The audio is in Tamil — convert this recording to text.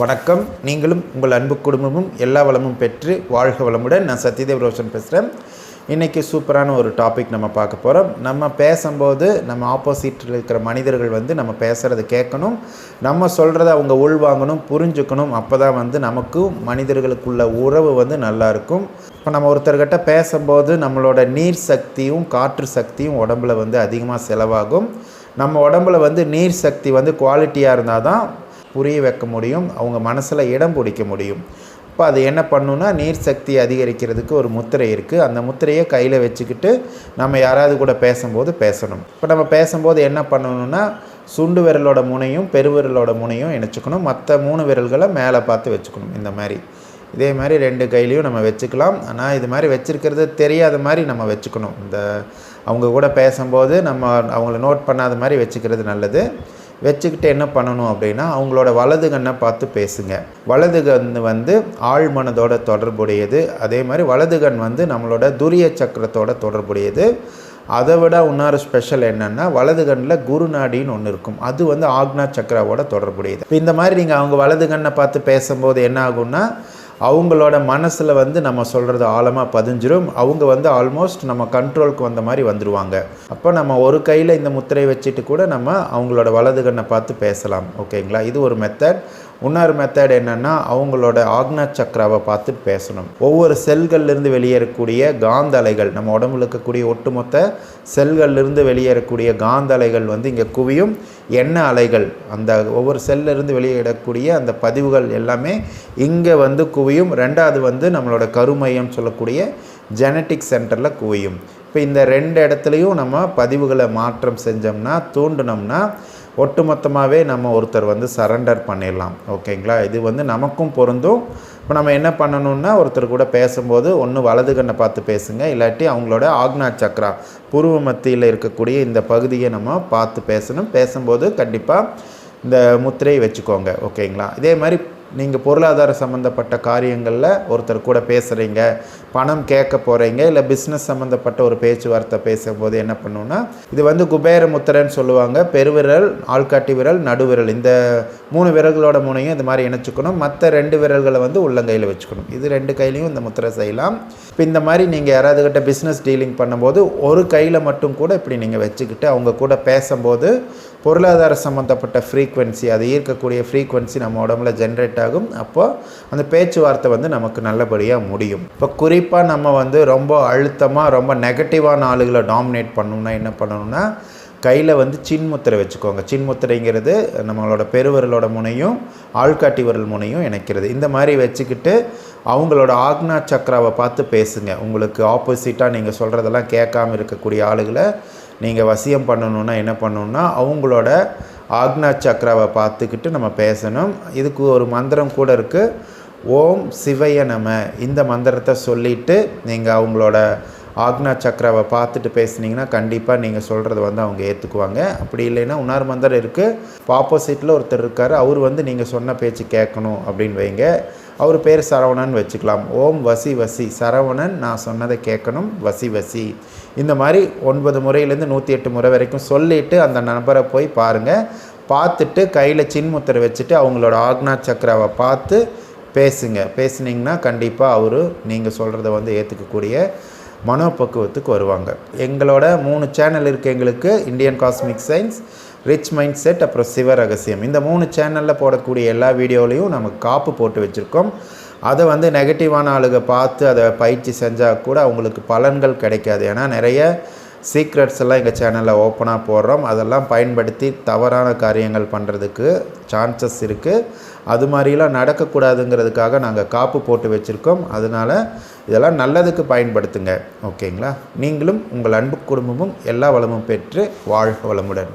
வணக்கம். நீங்களும் உங்கள் அன்பு குடும்பமும் எல்லா வளமும் பெற்று வாழ்க வளமுடன் நான் சத்யதேவ் ரோஷன் பேசுகிறேன் இன்றைக்கி சூப்பரான ஒரு டாபிக் நம்ம பார்க்க போகிறோம் நம்ம பேசும்போது நம்ம ஆப்போசிட்டில் இருக்கிற மனிதர்கள் வந்து நம்ம பேசுகிறத கேட்கணும். நம்ம சொல்கிறத அவங்க உள்வாங்கணும் புரிஞ்சுக்கணும். அப்போ தான் வந்து நமக்கும் மனிதர்களுக்குள்ள உறவு வந்து நல்லா இருக்கும். இப்போ நம்ம ஒருத்தர்கிட்ட பேசும்போது நம்மளோட நீர் சக்தியும் காற்று சக்தியும் உடம்புல வந்து அதிகமாக செலவாகும். நம்ம உடம்புல வந்து நீர் சக்தி வந்து குவாலிட்டியாக இருந்தால் தான் புரிய வைக்க முடியும் அவங்க மனசில் இடம் பிடிக்க முடியும். இப்போ அது என்ன பண்ணுன்னா நீர் சக்தி அதிகரிக்கிறதுக்கு ஒரு முத்திரை இருக்குது அந்த முத்திரையை கையில் வச்சுக்கிட்டு நம்ம யாராவது கூட பேசும்போது பேசணும். இப்போ நம்ம பேசும்போது என்ன பண்ணணும்னா சுண்டு விரலோட முனையும் பெருவிரலோட முனையும் இணைச்சிக்கணும். மற்ற மூணு விரல்களை மேலே பார்த்து வச்சுக்கணும் இந்த மாதிரி. இதே மாதிரி ரெண்டு கையிலையும் நம்ம வச்சுக்கலாம். ஆனால் இது மாதிரி வச்சுருக்கிறது தெரியாத மாதிரி நம்ம வச்சுக்கணும். இந்த அவங்க கூட பேசும்போது நம்ம அவங்கள நோட் பண்ணாத மாதிரி வச்சுக்கிறது நல்லது. வச்சுக்கிட்டு என்ன பண்ணணும் அப்படின்னா அவங்களோட வலது கண்ணை பார்த்து பேசுங்க. வலது கண் வந்து ஆழ் மனதோட தொடர்புடையது. அதே மாதிரி வலது கண் வந்து நம்மளோட துரிய சக்கரத்தோட தொடர்புடையது. அதை விட இன்னொரு ஸ்பெஷல் என்னென்னா வலது கண்ணில் குருநாடின்னு ஒன்று இருக்கும். அது வந்து ஆக்னா சக்கராவோட தொடர்புடையது. இப்போ இந்த மாதிரி நீங்கள் அவங்க வலது கண்ணை பார்த்து பேசும்போது என்ன ஆகும்னா அவங்களோட மனசில் வந்து நம்ம சொல்கிறது ஆழமாக பதிஞ்சிரும். அவங்க வந்து ஆல்மோஸ்ட் நம்ம கண்ட்ரோலுக்கு வந்த மாதிரி வந்துடுவாங்க அப்போ நம்ம ஒரு கையில் இந்த முத்திரை வச்சுட்டு கூட நம்ம அவங்களோட வலது கண்ணை பார்த்து பேசலாம். ஓகேங்களா? இது ஒரு மெத்தட் இன்னொரு மெத்தட் என்னென்னா அவங்களோட ஆக்னா சக்கராவை பார்த்து பேசணும். ஒவ்வொரு செல்கள்லேருந்து வெளியேறக்கூடிய காந்த அலைகள் நம்ம உடம்புல இருக்கக்கூடிய ஒட்டுமொத்த செல்கள்லேருந்து வெளியேறக்கூடிய காந்த அலைகள் வந்து இங்கே குவியும். எண்ணெய் அலைகள் அந்த ஒவ்வொரு செல்லிருந்து வெளியிடக்கூடிய அந்த பதிவுகள் எல்லாமே இங்கே வந்து குவியும். ரெண்டாவது வந்து நம்மளோட கருமையம் சொல்லக்கூடிய ஜெனட்டிக் சென்டரில் குவியும். இப்போ இந்த ரெண்டு இடத்துலையும் நம்ம பதிவுகளை மாற்றம் செஞ்சோம்னா தூண்டினோம்னா ஒட்டுமொத்தமாகவே நம்ம ஒருத்தர் வந்து சரண்டர் பண்ணிடலாம். ஓகேங்களா? இது வந்து நமக்கும் பொருந்தும். இப்போ நம்ம என்ன பண்ணணும்னா ஒருத்தர் கூட பேசும்போது ஒன்று வலது கண்ணை பார்த்து பேசுங்க. இல்லாட்டி அவங்களோட ஆக்னா சக்ரா புருவ மத்தியில் இருக்கக்கூடிய இந்த பகுதியை நம்ம பார்த்து பேசணும். பேசும்போது கண்டிப்பாக இந்த முத்திரையை வச்சுக்கோங்க. ஓகேங்களா? இதே மாதிரி நீங்கள் பொருளாதார சம்மந்தப்பட்ட காரியங்களில் ஒருத்தர் கூட பேசுகிறீங்க பணம் கேட்க போகிறீங்க இல்லை பிஸ்னஸ் சம்மந்தப்பட்ட ஒரு பேச்சுவார்த்தை பேசும்போது என்ன பண்ணுன்னா இது வந்து குபேர முத்திரன்னு சொல்லுவாங்க பெருவிரல் ஆள்காட்டி விரல் நடுவிரல். இந்த மூணு விரல்களோட முனையும் இந்த மாதிரி இணைச்சிக்கணும். மற்ற ரெண்டு விரல்களை வந்து உள்ளங்கையில் வச்சுக்கணும். இது ரெண்டு கையிலையும் இந்த முத்திரை செய்யலாம். இப்போ இந்த மாதிரி நீங்கள் யாராவது கிட்ட பிஸ்னஸ் டீலிங் பண்ணும்போது ஒரு கையில் மட்டும் கூட இப்படி நீங்கள் வச்சுக்கிட்டு அவங்க கூட பேசும்போது பொருளாதார சம்மந்தப்பட்ட ஃப்ரீக்வன்சி அது ஈர்க்கக்கூடிய ஃப்ரீக்வன்சி நம்ம உடம்புல ஜென்ரேட் ஆகும் அப்போது அந்த பேச்சுவார்த்தை வந்து நமக்கு நல்லபடியாக முடியும். இப்போ குறிப்பாக நம்ம வந்து ரொம்ப அழுத்தமாக ரொம்ப நெகட்டிவான ஆளுகளை டாமினேட் பண்ணணும்னா என்ன பண்ணணும்னா கையில் வந்து சின்முத்திரை வச்சுக்கோங்க. சின்முத்திரைங்கிறது நம்மளோட பெருவிரலோட முனையும் ஆள்காட்டி விரல் முனையும் இணைக்கிறது. இந்த மாதிரி வச்சுக்கிட்டு அவங்களோட ஆக்னா சக்கராவை பார்த்து பேசுங்க. உங்களுக்கு ஆப்போசிட்டாக நீங்கள் சொல்கிறதெல்லாம் கேட்காம இருக்கக்கூடிய ஆளுகளை நீங்கள் வசியம் பண்ணணுன்னா என்ன பண்ணணுன்னா அவங்களோட ஆக்னா சக்கராவை பார்த்துக்கிட்டு நம்ம பேசணும். இதுக்கு ஒரு மந்திரம் கூட இருக்குது ஓம் சிவைய நம. இந்த மந்திரத்தை சொல்லிவிட்டு நீங்கள் அவங்களோட ஆக்னா சக்கராவை பார்த்துட்டு பேசுனீங்கன்னா கண்டிப்பாக நீங்கள் சொல்கிறத வந்து அவங்க ஏற்றுக்குவாங்க அப்படி இல்லைன்னா உணர் மந்திரம் இருக்குது ஆப்போசிட்டில் ஒருத்தர் இருக்கார். அவர் வந்து நீங்கள் சொன்ன பேச்சு கேட்கணும் அப்படின்னு வைங்க. அவர் பேர் சரவணன் வச்சுக்கலாம். ஓம் வசி வசி. சரவணன் நான் சொன்னதை கேட்கணும். வசி வசி. இந்த மாதிரி ஒன்பது முறையிலேருந்து நூற்றி எட்டு முறை வரைக்கும் சொல்லிவிட்டு அந்த நபரை போய் பாருங்கள் பார்த்துட்டு கையில் சின்முத்திரை வச்சுட்டு அவங்களோட ஆக்னா சக்கராவை பார்த்து பேசுங்க. பேசுனீங்கன்னா கண்டிப்பாக அவர் நீங்கள் சொல்கிறத வந்து ஏற்றுக்கக்கூடிய மனோபக்குவத்துக்கு வருவாங்க. எங்களோட மூணு சேனல் இருக்குது எங்களுக்கு. Indian cosmic science rich mindset அப்புறம் சிவ ரகசியம் இந்த மூணு சேனலில் போடக்கூடிய எல்லா வீடியோலையும் நமக்கு காப்பு போட்டு வச்சுருக்கோம். அதை வந்து நெகட்டிவான ஆளுக பார்த்து அதை பயிற்சி செஞ்சால் கூட அவங்களுக்கு பலன்கள் கிடைக்காது. ஏன்னா நிறைய சீக்ரெட்ஸ் எல்லாம் எங்கள் சேனலில் ஓப்பனாக போடுறோம். அதெல்லாம் பயன்படுத்தி தவறான காரியங்கள் பண்ணுறதுக்கு சான்சஸ் இருக்குது அது மாதிரிலாம் நடக்கக்கூடாதுங்கிறதுக்காக நாங்கள் காப்பு போட்டு வச்சுருக்கோம். அதனால் இதெல்லாம் நல்லதுக்கு பயன்படுத்துங்க. ஓகேங்களா? நீங்களும் உங்கள் அன்பு குடும்பமும் எல்லா வளமும் பெற்று வாழ்க வளமுடன்.